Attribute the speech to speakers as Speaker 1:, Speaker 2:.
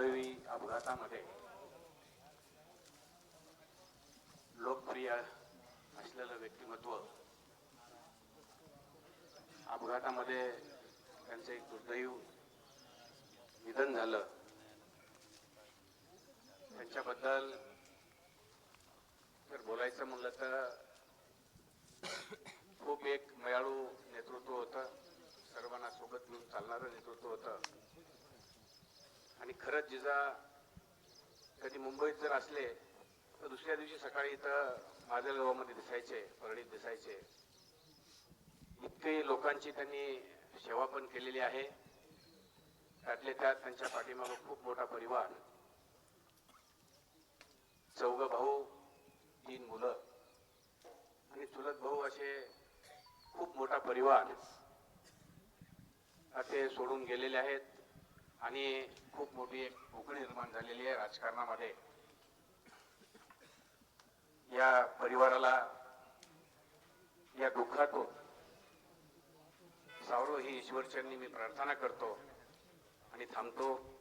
Speaker 1: अपघातामध्ये. लोकप्रिय असलेलं व्यक्तिमत्व. अपघातामध्ये त्यांचं एक दुर्दैव निधन झालं. त्यांच्याबद्दल जर बोलायचं म्हणलं तर खूप एक मयाळू नेतृत्व होतं. सर्वांना सोबत घेऊन चालणारं नेतृत्व होतं. आणि खरंच जिजा कधी मुंबईत जर असले तर दुसऱ्या दिवशी सकाळी इथं माजलगावामध्ये दिसायचे परळीत दिसायचे. इतकी लोकांची त्यांनी सेवा पण केलेली आहे. त्यातले त्यात त्यांच्या पाठीमागं खूप मोठा परिवार. चौघ भाऊ तीन मुलं. आणि चुलत भाऊ असे खूप मोठा परिवार. असे सोडून गेलेले आहेत. आणि खूप मोठी एक पोकळी निर्माण झालेली आहे राजकारणामध्ये. या परिवाराला या दुःखातून सावरो ही ईश्वरचरणी मी प्रार्थना करतो आणि थांबतो.